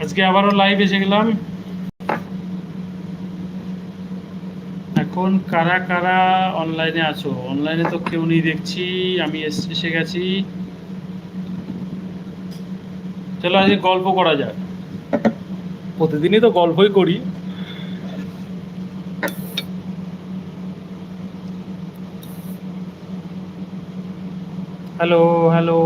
আজকে আবারও লাইভ এসে গেলাম। এখন কারা কারা অনলাইনে আছো? অনলাইনে তো কেউ নেই দেখছি আমি এস- গেছি। চলো আজকে গল্প করা যাক। প্রতিদিনই তো গল্পই করি। হ্যালো হ্যালো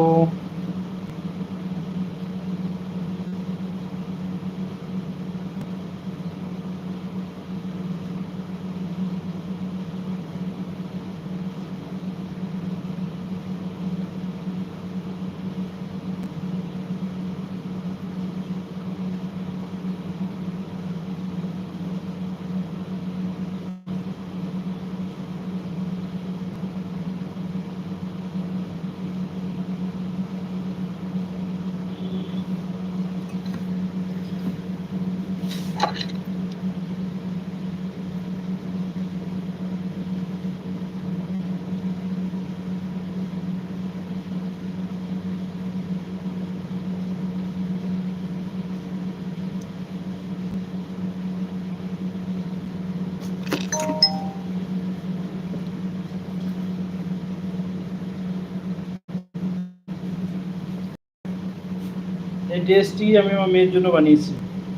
এই ড্রেসটি আমি আমার মেয়ের জন্য বানিয়েছি।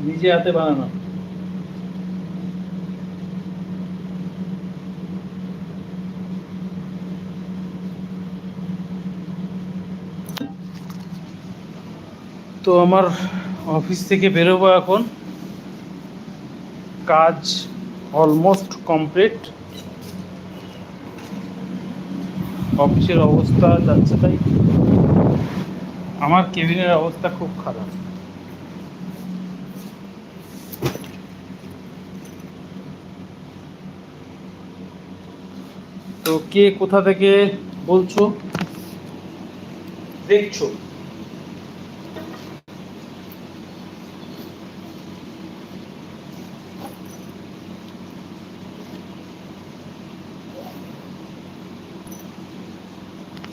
নিজে হাতে বানানো। তো আমার অফিস থেকে বেরোবো এখন। কাজ অলমোস্ট কমপ্লিট অফিসের অবস্থা যাচ্ছে তাই। আমার কেবিনের অবস্থা খুব খারাপ। তো কে কোথা থেকে বলছো? দেখছ।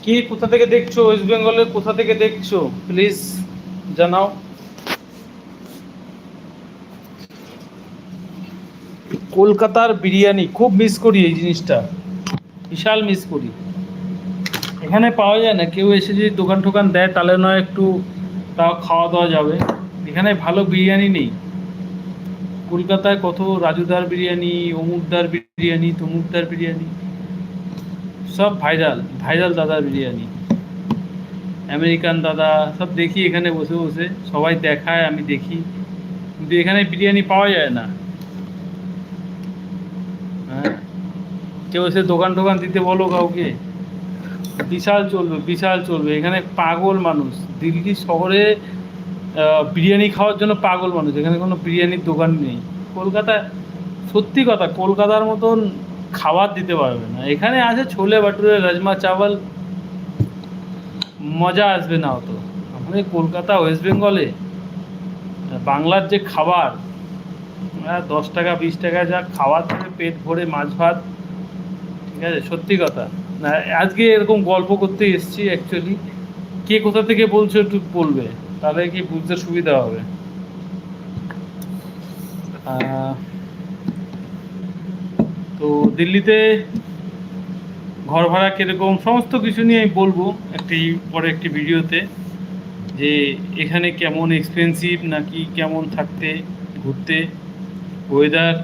কে কোথা থেকে দেখছ? ওয়েস্ট বেঙ্গলের কোথা থেকে দেখছ? প্লিজ জানাও। কলকাতার বিরিয়ানি, খুব মিস করি এই জিনিসটা। বিশাল মিস করি। এখানে পাওয়া যায় না, কেউ এসে যদি দোকান টোকান দেয়, তাহলে নয় একটু তাও খাওয়া দাওয়া যাবে। এখানে ভালো বিরিয়ানি নেই। কলকাতায় কত রাজুদার বিরিয়ানি, অমুকদার বিরিয়ানি, তমুকদার বিরিয়ানি। সব ভাইরাল ভাইরাল দাদার বিরিয়ানি। আমেরিকান দাদা সব দেখি এখানে বসে বসে, সবাই দেখায়, আমি দেখি। কিন্তু এখানে বিরিয়ানি পাওয়া যায় না। হ্যাঁ? কেউ এসে দোকান টোকান দিতে বলো কাউকে। বিশাল চলবে বিশাল চলবে। এখানে পাগল মানুষ। দিল্লি শহরে বিরিয়ানি খাওয়ার জন্য পাগল মানুষ। এখানে কোনো বিরিয়ানির দোকান নেই। কলকাতা সত্যি কথা, কলকাতার মতন খাবার দিতে পারবে না। এখানে আছে ছোলে ভাটুরে, রাজমা চাওয়াল। মজা আসবে না অত। আমাদের কলকাতা, ওয়েস্ট বেঙ্গলে বাংলার যে খাবার দশ টাকা, বিশ টাকা যা খাওয়ার থেকে পেট ভরে মাছ ভাত, ঠিক আছে? সত্যি কথা। না, আজকে এরকম গল্প করতে এসেছি অ্যাকচুয়ালি কে কোথা থেকে বলছো একটু বলবে? তাহলে কি বুঝতে সুবিধা হবে? তো দিল্লিতে ঘর ভাড়া কীরকম, সমস্ত কিছু নিয়ে আমি বলব একটি পরে একটি ভিডিওতে, যে এখানে কেমন এক্সপেন্সিভ নাকি কেমন থাকতে, ঘুরতে ওয়েদার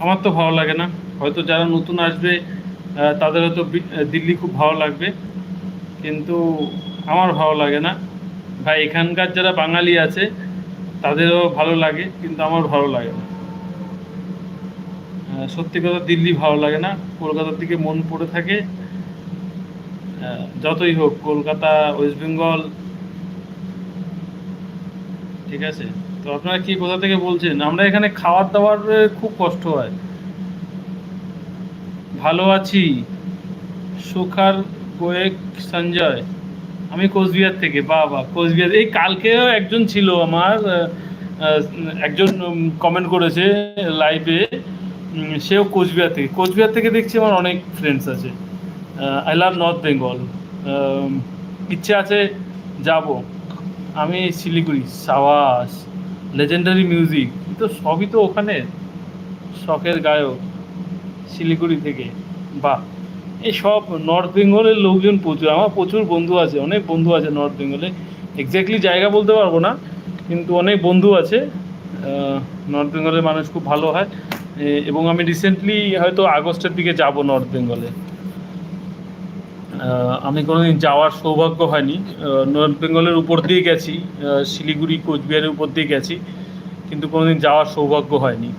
আমার তো ভালো লাগে না। হয়তো যারা নতুন আসবে তাদের হয়তো বি- দিল্লি খুব ভালো লাগবে। কিন্তু আমার ভালো লাগে না। ভাই এখানকার যারা বাঙালি আছে, তাদেরও ভালো লাগে, কিন্তু আমার ভালো লাগে না। সত্যি কথা দিল্লি ভালো লাগে না। কলকাতার দিকে মন পড়ে থাকে। যতই হোক, কলকাতা, ওয়েস্ট বেঙ্গল, ঠিক আছে? তো আপনারা কি কোথা থেকে বলছেন? আমরা এখানে খাওয়ার দাওয়ার খুব কষ্ট হয়। ভালো আছি। সুখার কোয়েক সঞ্জয়। আমি কোচবিহার থেকে বা বা কোচবিহার। এই কালকেও একজন ছিল আমার একজন কমেন্ট করেছে লাইভে সেও কোচবিহার থেকে। কোচবিহার থেকে দেখছি আমার অনেক ফ্রেন্ডস আছে। আই লাভ নর্থ বেঙ্গল ইচ্ছে আছে যাব। আমি শিলিগুড়ি, সাওয়াস লেজেন্ডারি মিউজিক তো সবই তো ওখানে শখের গায়ক শিলিগুড়ি থেকে। বাহ! এই সব নর্থ বেঙ্গলের লোকজন প্রচুর, আমার প্রচুর বন্ধু আছে, অনেক বন্ধু আছে নর্থ বেঙ্গলে এক্স্যাক্টলি জায়গা বলতে পারব না, কিন্তু অনেক বন্ধু আছে। নর্থ বেঙ্গলের মানুষ খুব ভালো হয়। এবং আমি রিসেন্টলি হয়তো আগস্টের দিকে যাব নর্থ বেঙ্গলে আমি কোনোদিন যাওয়ার সৌভাগ্য হয়নি। নর্থ বেঙ্গলের উপর দিয়ে গেছি শিলিগুড়ি, কোচবিহারের উপর দিয়ে গেছি, কিন্তু কোনোদিন যাওয়ার সৌভাগ্য হয়নি।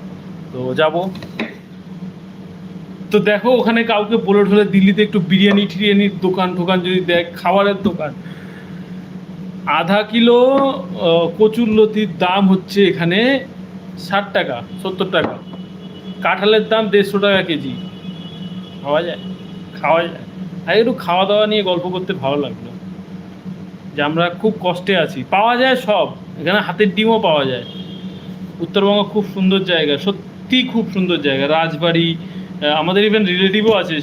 তো যাব। তো দেখো, ওখানে কাউকে বলে ঠলে দিল্লিতে একটু বিরিয়ানি টিরিয়ানির দোকান টোকান যদি দেখ, খাবারের দোকান। আধা কিলো কচুর লতির দাম হচ্ছে এখানে ষাট টাকা, সত্তর টাকা। কাঁঠালের দাম দেড়শো টাকা কেজি। খাওয়া যায়। খাওয়া যায়। আর একটু খাওয়া দাওয়া নিয়ে গল্প করতে ভালো লাগল। যে আমরা খুব কষ্টে আছি। পাওয়া যায় সব। এখানে হাতের ডিমও পাওয়া যায়। উত্তরবঙ্গ খুব সুন্দর জায়গা। সত্যি খুব সুন্দর জায়গা। রাজবাড়ি আমাদের ইভেন রিলেটিভও আছে।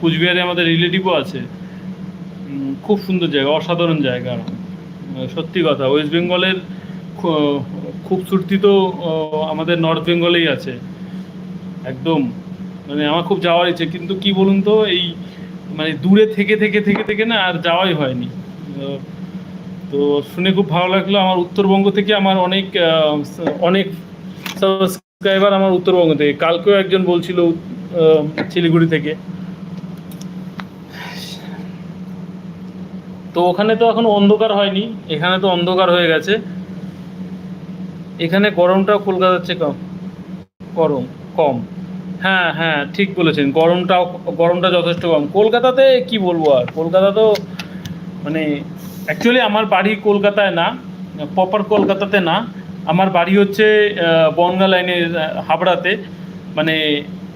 কুচবিহারে আমাদের রিলেটিভও আছে। খুব সুন্দর জায়গা। অসাধারণ জায়গা। সত্যি কথা। ওয়েস্ট বেঙ্গলের খু- খুবসূরতি তো আমাদের নর্থ বেঙ্গলেই আছে। একদম। মানে আমার খুব যাওয়ার ইচ্ছে, কিন্তু কি বলুন তো, এই মানে দূরে থেকে থেকে থেকে থেকে না আর যাওয়াই হয়নি। তো শুনে খুব ভালো লাগল আমার উত্তরবঙ্গ থেকে আমার অনেক অনেক সাবস্ক্রাইবার আমার উত্তরবঙ্গ থেকে। কালকেও একজন বলছিল শিলিগুড়ি থেকে। তো ওখানে তো এখন অন্ধকার হয়নি, এখানে তো অন্ধকার হয়ে গেছে। এখানে গরমটাও কলকাতার চেয়ে কম, গরম। কম। হ্যাঁ হ্যাঁ ঠিক বলেছেন। গরমটাও, গরমটা যথেষ্ট কম। কলকাতাতে কি বলব আর? কলকাতা তো মানে অ্যাকচুয়ালি আমার বাড়ি কলকাতায় না প্রপার কলকাতাতে না। আমার বাড়ি হচ্ছে বনগা লাইনের হাবড়াতে। মানে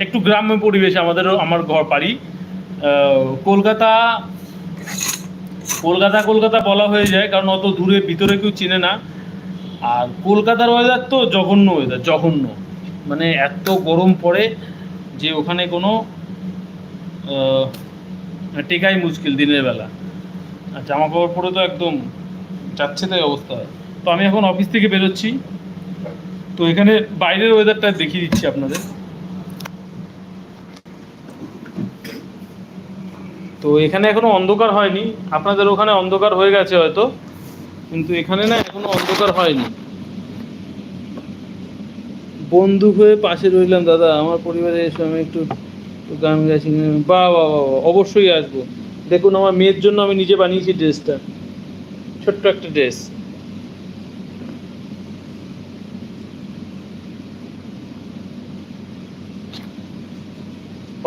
একটু গ্রাম্য পরিবেশ আমাদেরও, আমার ঘর বাড়ি। কলকাতা কলকাতা কলকাতা বলা হয়ে যায়, কারণ অত দূরে, ভিতরে কেউ চিনে না। আর কলকাতার ওয়েদার তো জঘন্য ওয়েদার জঘন্য। মানে এত গরম পড়ে যে ওখানে কোনো টেকাই মুশকিল দিনের বেলা। আর জামা কাপড় পরে তো একদম যাচ্ছে তাই অবস্থা। হয় তো আমি এখন অফিস থেকে বেরোচ্ছি। তো এখানে বাইরের ওয়েদারটা দেখিয়ে দিচ্ছি আপনাদের। তো এখানে এখনও অন্ধকার হয়নি। আপনাদের ওখানে অন্ধকার হয়ে গেছে হয়তো। কিন্তু এখানে না এখনও অন্ধকার হয়নি। বন্ধু হয়ে পাশে রইলাম, দাদা। আমার পরিবারে এসে, আমি একটু গান গাইছি। বা বা অবশ্যই আসব। দেখুন, আমার মেয়ের জন্য আমি নিজে বানিয়েছি ড্রেসটা। ছোট্ট একটা ড্রেস।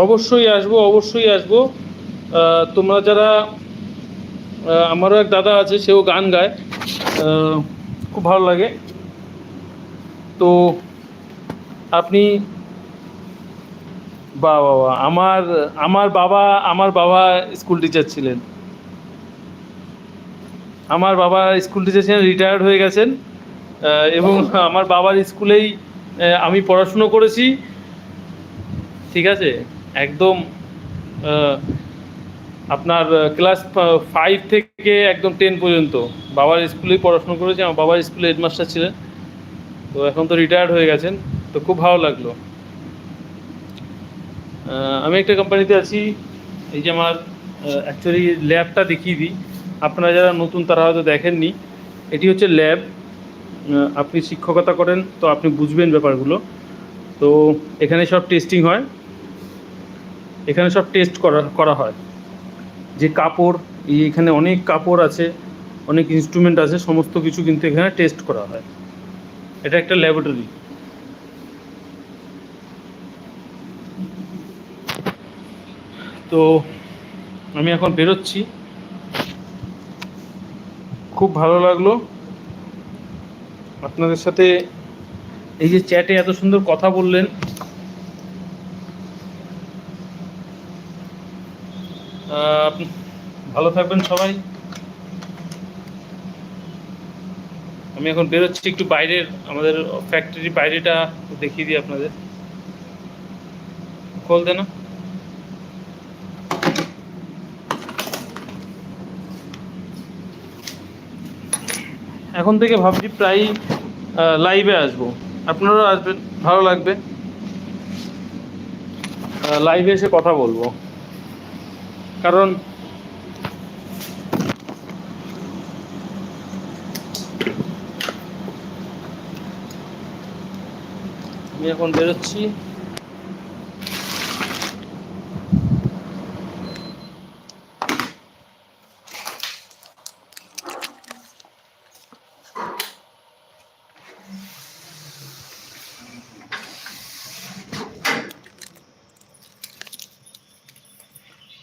অবশ্যই আসব অবশ্যই আসব। তোমরা যারা আমারও এক দাদা আছে, সেও গান গায়। খুব ভালো লাগে। তো আপনি, বা বাবা আমার আমার বাবা আমার বাবা স্কুল টিচার ছিলেন। আমার বাবা স্কুল টিচার ছিলেন রিটায়ার্ড হয়ে গেছেন এবং আমার বাবার স্কুলেই আমি পড়াশুনো করেছি। ঠিক আছে? একদম আপনার ক্লাস ফাইভ থেকে একদম টেন পর্যন্ত। বাবার স্কুলেই পড়াশুনো করেছি, আমার বাবার স্কুলে হেডমাস্টার ছিলেন। তো এখন তো রিটায়ার্ড হয়ে গেছেন। তো খুব ভালো লাগল। আমি একটা কোম্পানিতে আছি, এই যে আমার অ্যাকচুয়ালি ল্যাবটা দেখিয়ে দিই। আপনারা যারা নতুন, তারা হয়তো দেখেননি। এটি হচ্ছে ল্যাব আপনি শিক্ষকতা করেন, তো আপনি বুঝবেন ব্যাপারগুলো। তো এখানে সব টেস্টিং হয়। এখানে সব টেস্ট করা করা হয়। যে কাপড় এখানে অনেক কাপড় আছে, অনেক ইনস্ট্রুমেন্ট আছে, সমস্ত কিছু কিন্তু এখানে টেস্ট করা হয়। এটা একটা ল্যাবরেটরি তো আমি এখন বেরোচ্ছি। খুব ভালো লাগল। আপনাদের সাথে এই যে চ্যাটে এত সুন্দর কথা বললেন। ভালো থাকবেন সবাই। আমি এখন বেরোচ্ছি, একটু বাইরের আমাদের ফ্যাক্টরি বাইরেটা দেখিয়ে দিই আপনাদের। কল দে এখন থেকে ভাবছি প্রায় লাইভে আসব। আপনারাও আসবেন, ভালো লাগবে। লাইভে এসে কথা বলব। কারণ আমি এখন বেরোচ্ছি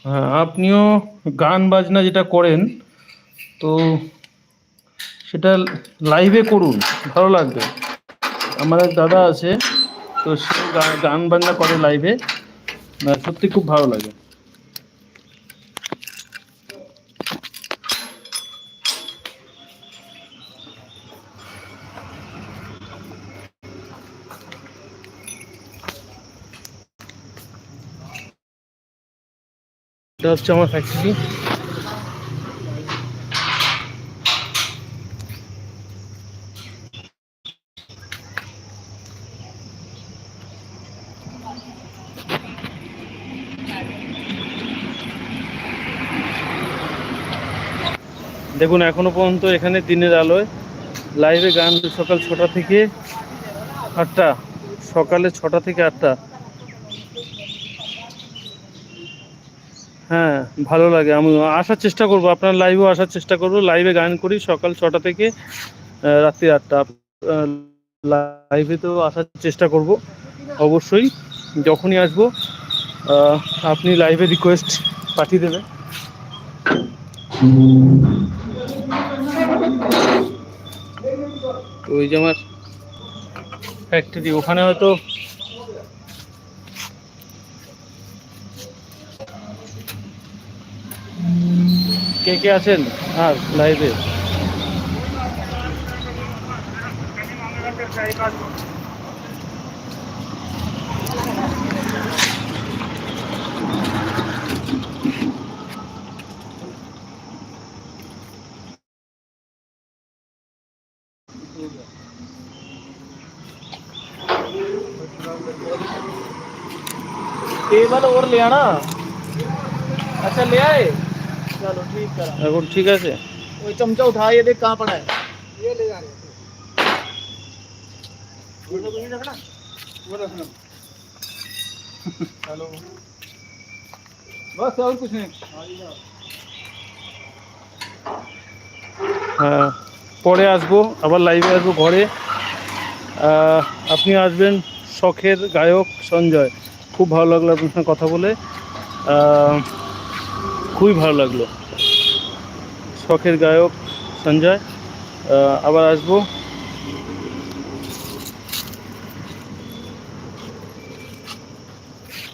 হ্যাঁ আপনিও গান বাজনা যেটা করেন, তো সেটা লাইভে করুন, ভালো লাগবে। আমার এক দাদা আছে, তো সে গান বাজনা করে লাইভে সত্যি খুব ভালো লাগে। এটা হচ্ছে আমার ফ্যাক্টরি দেখুন, এখনও পর্যন্ত এখানে দিনের আলোয় লাইভে গান সকাল ছটা থেকে আটটা, সকালে ছটা থেকে আটটা। হ্যাঁ ভালো লাগে। আমি আসার চেষ্টা করব, আপনার লাইভেও আসার চেষ্টা করব। লাইভে গান করি সকাল ছটা থেকে রাত্রি আটটা। লাইভে তো আসার চেষ্টা করব, অবশ্যই। যখনই আসব আপনি লাইভে রিকোয়েস্ট পাঠিয়ে দেবেন। ওই যে আমার ফ্যাক্টরি ওখানে হয়তো কে কে আছেন আর লাইভে टेबल और ले आना अच्छा ले आए चलो ठीक करा এখন ঠিক আছে वो चमचा उठा ये देख कहाँ पड़ा है ये ले जा रहे हेलो बस और कुछ नहीं হ্যাঁ পরে আসবো আবার লাইভে আসবো ঘরে আহ, আপনি আসবেন শখের গায়ক সঞ্জয় খুব ভালো লাগলো আপনার সঙ্গে কথা বলে আহ, খুবই ভালো লাগলো শখের গায়ক সঞ্জয় আহ, আবার আসবো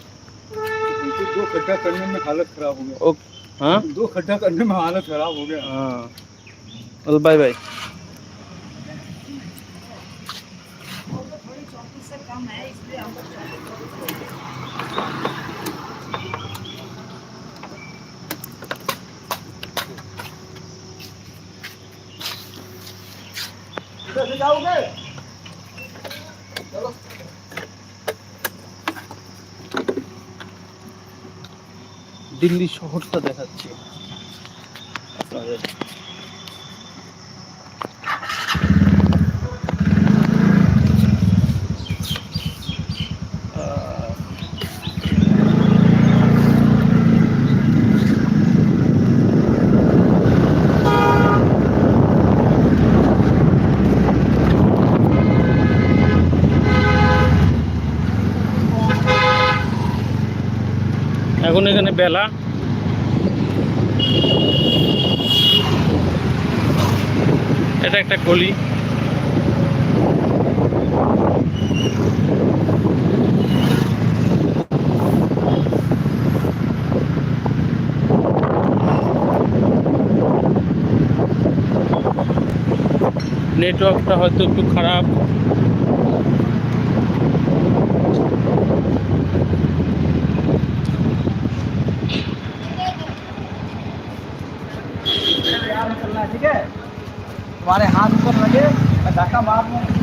दो खड्डा करने में हालत खराब हो ও হ্যাঁ गया दो खड्डा करने में हालत खराब हो गया হ্যাঁ বাই বাই দিল্লি শহরটা দেখাচ্ছি। আপনাদের আহ, এখন এখানে বেলা। এটা একটা গলি। নেটওয়ার্কটা হয়তো একটু খারাপ। મારે હાથ ઉપર લગે ધક્કા મારવાનું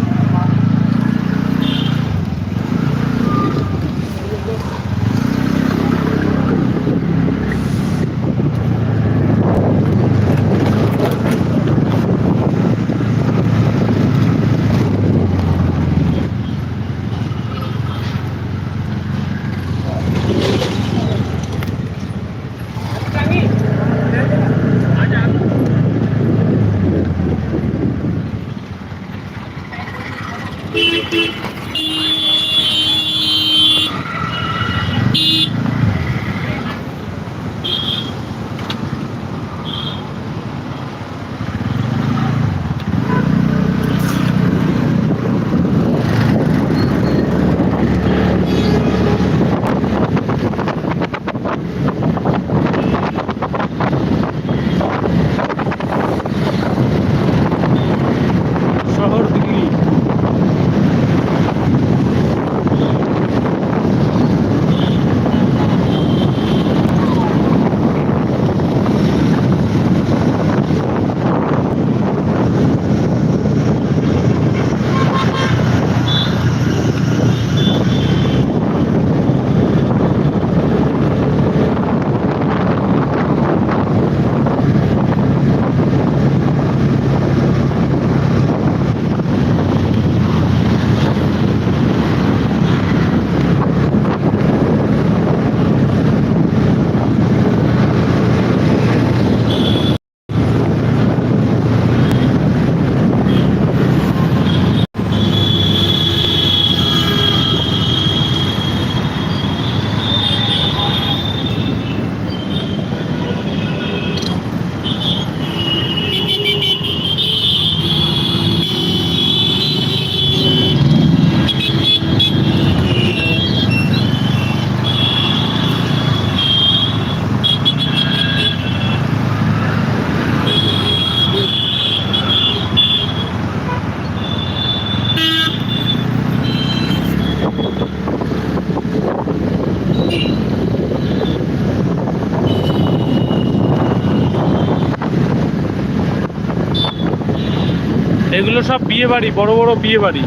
বিয়ে বাড়ি বড় বড় বিয়ে বাড়ি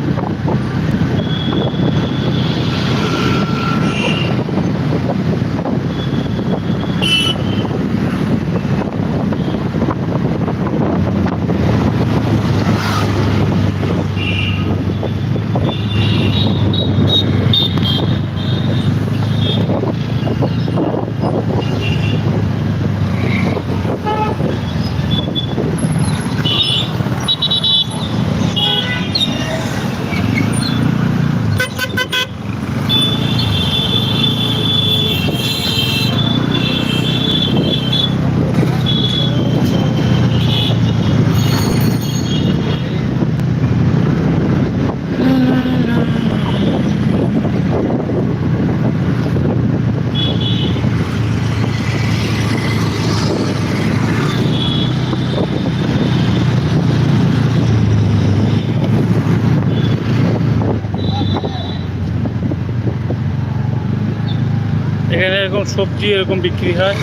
এখানে এরকম সবজি এরকম বিক্রি হয়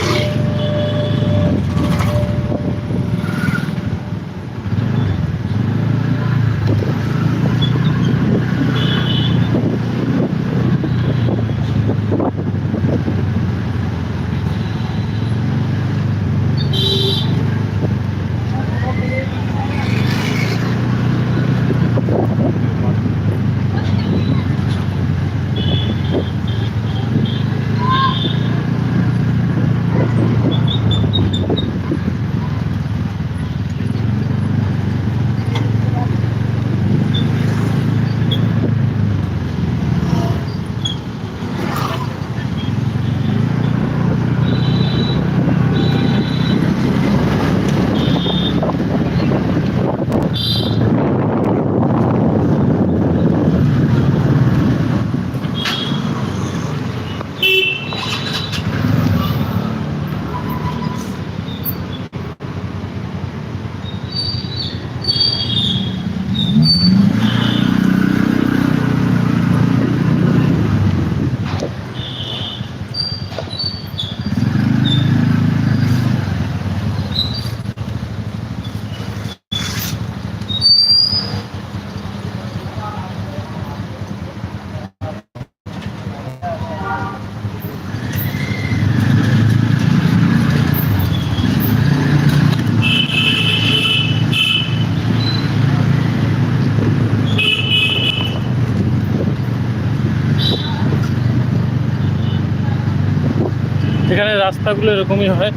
রাস্তাগুলো এরকমই হয়।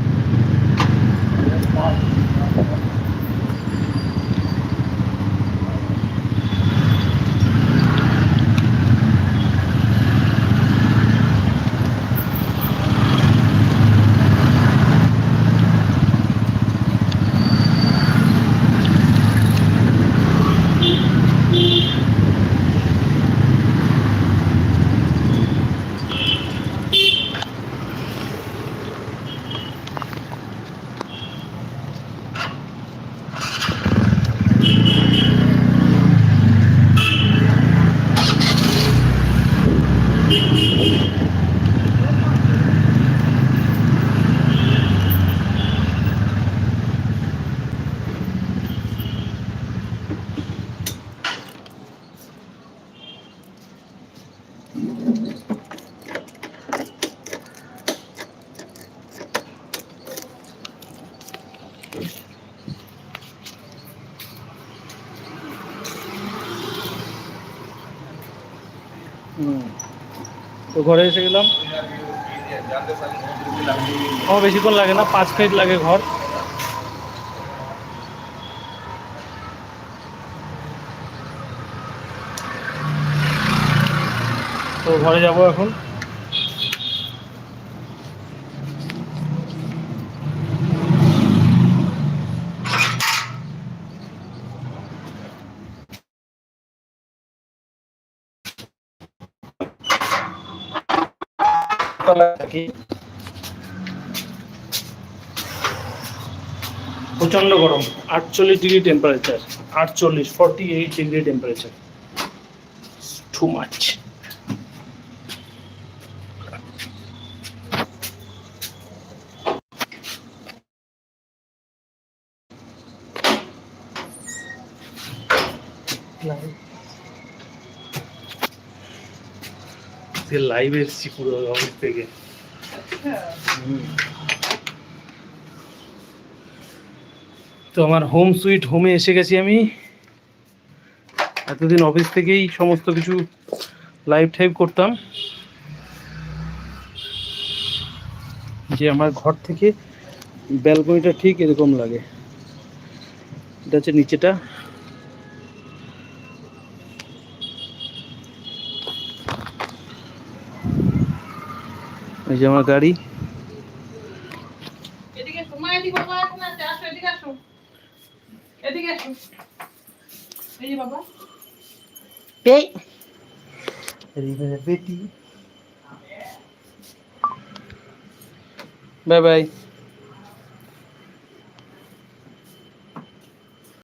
তো ঘরে এসে গেলাম। বেশিক্ষণ লাগে না পাঁচ মিনিট লাগে ঘর। তো ঘরে যাব এখন। থাকি প্রচণ্ড গরম, আটচল্লিশ ডিগ্রি টেম্পারেচার আটচল্লিশ forty eight degree temperature too much live এসছি পুরো অফিস থেকে। তো আমার হোম সুইট হোমে এসে গেছি আমি। এতদিন অফিস থেকেই সমস্ত কিছু লাইভ টাইভ করতাম। যে আমার ঘর থেকে ব্যালকনিটা ঠিক এরকম লাগে। এটা হচ্ছে নিচেটা এই যে আমার গাড়ি এদিকে এসো মা এদিকে বাবা এখন আছে আসো এদিকে আসো এদিকে আসো এই যে বাবা। Bye bye.